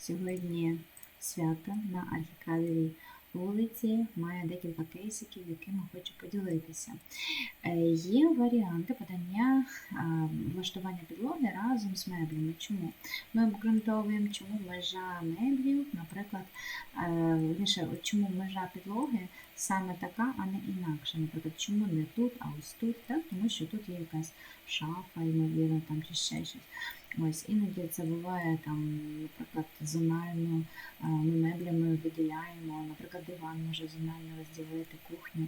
Сьогодні свято на архікадовій вулиці. Маю декілька кейсиків, якими хочу поділитися. Е, Є варіанти подання влаштування підлоги разом з меблями. Чому? Ми обґрунтовуємо, чому межа меблів, наприклад, е, вірніше, чому межа підлоги саме така, а не інакша. Наприклад, чому не тут, а ось тут, так? тому що тут є якась шафа, ймовірно, там чи ще щось. Ось іноді це буває там, наприклад, зонально е, ми меблями виділяємо, наприклад, диван може зонально розділити кухню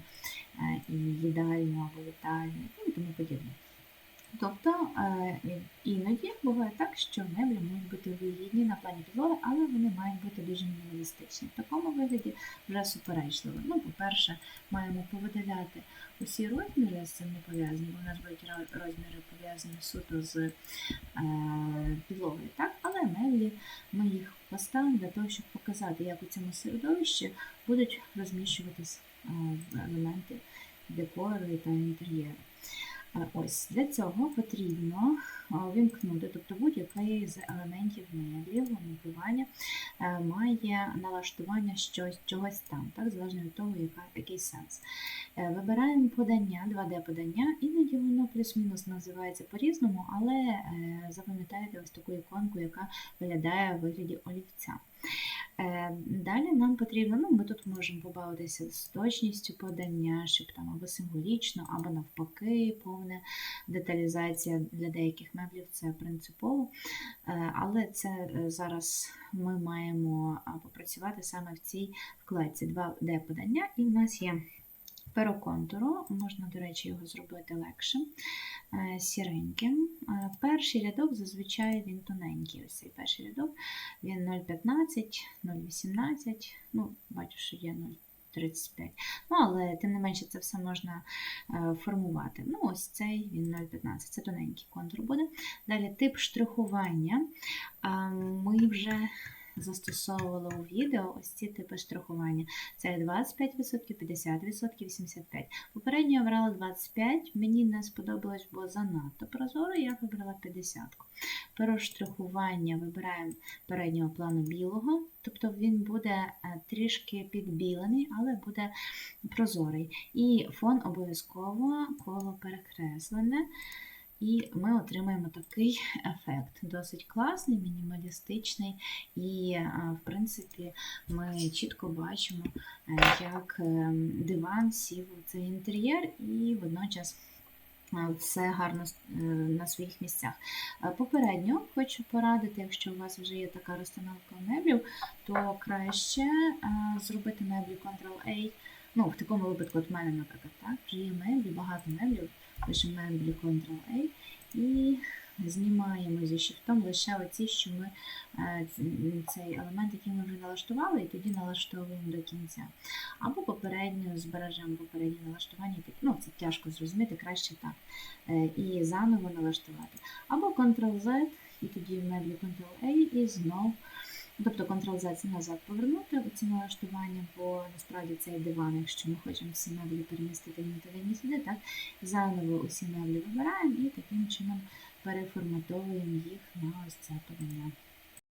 е, і їдальню або вітальню ну, і тому подібне. Тобто е, іноді буває так, що меблі можуть бути вигідні на плані підлоги, але вони мають бути дуже мінімалістичні. В такому вигляді вже суперечливо. Ну, по-перше, маємо повидаляти усі розміри з цим не пов'язані, бо у нас будуть розміри пов'язані суто з е, підлогою, так? Але меблі ми їх поставимо для того, щоб показати, як у цьому середовищі будуть розміщуватись е, елементи декору та інтер'єру. Ось для цього потрібно вимкнути, тобто будь-який з елементів меблів, монтування е, має налаштування щось, чогось там, так, залежно від того, яка, який сенс. Е, Вибираємо подання, 2D-подання, іноді воно плюс-мінус називається по-різному, але е, запам'ятайте ось таку іконку, яка виглядає в вигляді олівця. Е, Далі нам потрібно, ну ми тут можемо побавитися з точністю подання, щоб там або символічно, або навпаки, повна деталізація для деяких меблів це принципово. Е, Але це е, зараз ми маємо попрацювати саме в цій вкладці 2D подання, і в нас є перо контуру, можна, до речі, його зробити легшим, е, сіреньким. Е, Перший рядок зазвичай він тоненький. Ось цей перший рядок він 0,15, 0,18, ну, бачу, що є 0,35. Ну, але тим не менше це все можна е, формувати. Ну, ось цей він 0,15, це тоненький контур буде. Далі тип штрихування. Ми вже застосовували у відео ось ці типи штрихування. Це 25%, 50%, 85%. Попередньо я брала 25, мені не сподобалось, бо занадто прозоро, я вибрала 50. Перо штрихування вибираємо переднього плану білого, тобто він буде е, трішки підбілений, але буде прозорий. І фон обов'язково коло перекреслене. І ми отримаємо такий ефект. Досить класний, мінімалістичний, і, в принципі, ми чітко бачимо, е, як е, диван сів у цей інтер'єр, і водночас е, все гарно е, на своїх місцях. Е, Попередньо хочу порадити, якщо у вас вже є така розстановка меблів, то краще е, зробити меблі Ctrl-A. Ну, в такому випадку, от в мене, наприклад, так, є меблі, багато меблів, пишемо меблі Ctrl-A і знімаємо зі shift лише оці, що ми е, цей елемент, який ми вже налаштували, і тоді налаштовуємо до кінця. Або попередньо збережемо попереднє налаштування, ну це тяжко зрозуміти, краще так. Е, І заново налаштувати. Або Ctrl-Z, і тоді в меблі Ctrl-A, і знов. Тобто Ctrl-Z назад повернути ці налаштування, бо насправді цей диван, якщо ми хочемо всі меблі перемістити ні ні сюди, так заново усі меблі вибираємо і таким чином переформатовуємо їх на ось це подання.